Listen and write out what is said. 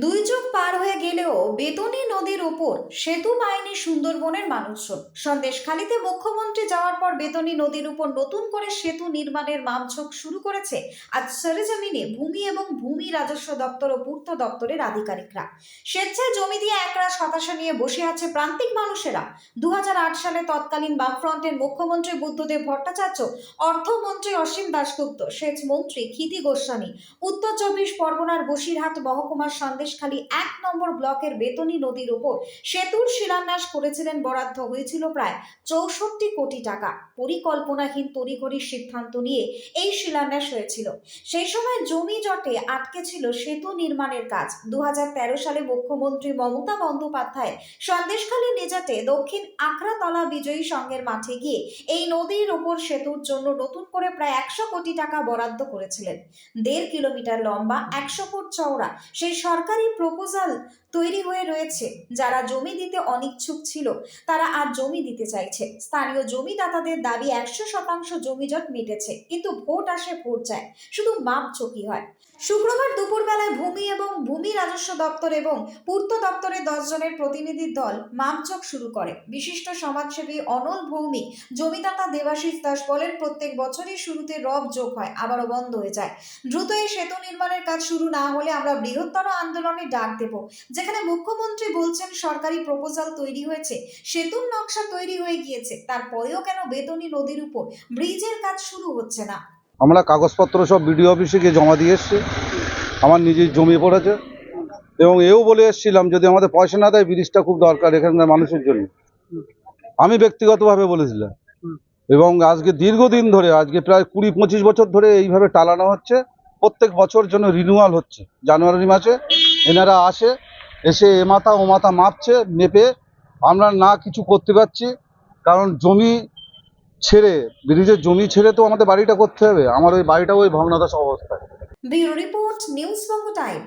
দুই যুগ পার হয়ে গেলেও বেতনী নদীর ওপর সেতু পায়নি সুন্দরবনের মানুষজন। সন্দেশখালীতে মুখ্যমন্ত্রী যাওয়ার পর বেতনী নদীর উপর নতুন করে সেতু নির্মাণের মামঝোক শুরু করেছে আজ সরেজমিনে ভূমি এবং ভূমি রাজস্ব দপ্তর ও পূর্ত দপ্তরের আধিকারিকরা। স্বেচ্ছায় জমি দিয়ে একরাশ হতাশা নিয়ে বসে আছে প্রান্তিক মানুষেরা। দু হাজার আট সালে তৎকালীন বামফ্রন্টের মুখ্যমন্ত্রী বুদ্ধদেব ভট্টাচার্য, অর্থমন্ত্রী অসীম দাশগুপ্ত, সেচ মন্ত্রী ক্ষিতি গোস্বামী, উত্তর চব্বিশ পরগনার বসিরহাট মহকুমার সন্দেশখালী এক নম্বর ব্লকের বেতনী নদীর উপর সেতুর শিলান্যাস করেছিলেন বরাদ্দ হয়েছিল প্রায় চৌষট্টি কোটি টাকা। পরিকল্পনাহীন তড়িঘড়ির সিদ্ধান্ত নিয়ে এই শিলান্যাস হয়েছিল। সেই সময় জমি জটে আটকে ছিল সেতু নির্মাণের কাজ। দু সালে মুখ্যমন্ত্রী মমতা বন্দ্যোপাধ্যায় সন্দেশখালী নিজাটে দক্ষিণ আখড়াতলা বিজয়ী সংঘের মাঠে গিয়ে এই নদীর ওপর সেতুর জন্য নতুন করে প্রায় একশো কোটি টাকা বরাদ্দ করেছিলেন। দেড় কিলোমিটার লম্বা, একশো ফুট চওড়া সেই সরকারি প্রপোজাল তৈরি হয়ে রয়েছে। যারা জমি দিতে অনিচ্ছুক ছিল, তারা আর জমি দিতে চাইছে। স্থানীয় জমিদাতাদের দাবি একশো শতাংশ জমিজট মিটেছে, কিন্তু ভোট আসে ভোট যায় শুধু মাপ চকি হয়। শুক্রবার দুপুরবেলায় রাজস্ব দপ্তর এবং পূর্ত দপ্তরের দশ জনের প্রতিনিধির দল মাপচক শুরু করে। বিশিষ্ট সমাজসেবী অনল ভৌমিক জমিদাতা দেবাশিস দাস বলেন, প্রত্যেক বছরই শুরুতে রব যোগ হয়, আবারও বন্ধ হয়ে যায়। দ্রুত এই সেতু নির্মাণের কাজ শুরু না হলে আমরা বৃহত্তর আন্দোলনে ডাক দেব, যেখানে মুখ্যমন্ত্রী বলছেন সরকারি প্রপোজাল তৈরি হয়েছে, সেতুর নকশা তৈরি হয়ে গিয়েছে, তারপরেও কেন বেতনী নদীর উপর ব্রিজের কাজ শুরু হচ্ছে না? আমরা কাগজপত্র সব বিডিও অফিসে গিয়ে জমা দিয়ে এসছি। আমার নিজের জমি পড়েছে। এবং এও বলে এসেছিলাম যদি আমাদের পয়সা না দেয় ব্রিজটা খুব দরকার এখানকার মানুষের জন্য। আমি ব্যক্তিগতভাবে বলেছিলাম। এবং আজকে দীর্ঘদিন ধরে আজকে প্রায় কুড়ি পঁচিশ বছর ধরে এইভাবে টালানো হচ্ছে। প্রত্যেক বছর জন্য রিনিউয়াল হচ্ছে। জানুয়ারি মাসে এনারা আসে এসে এ মাথা ও মাথা মাপছে মেপে আমরা না কিছু করতে পারছি। কারণ জমি ছেড়ে ব্রিজের জমি ছেড়ে তো আমাদের বাড়িটা করতে হবে। আমার ওই বাড়িটা ওই ভগ্নদশা অবস্থায়। Bureau report news Banga time.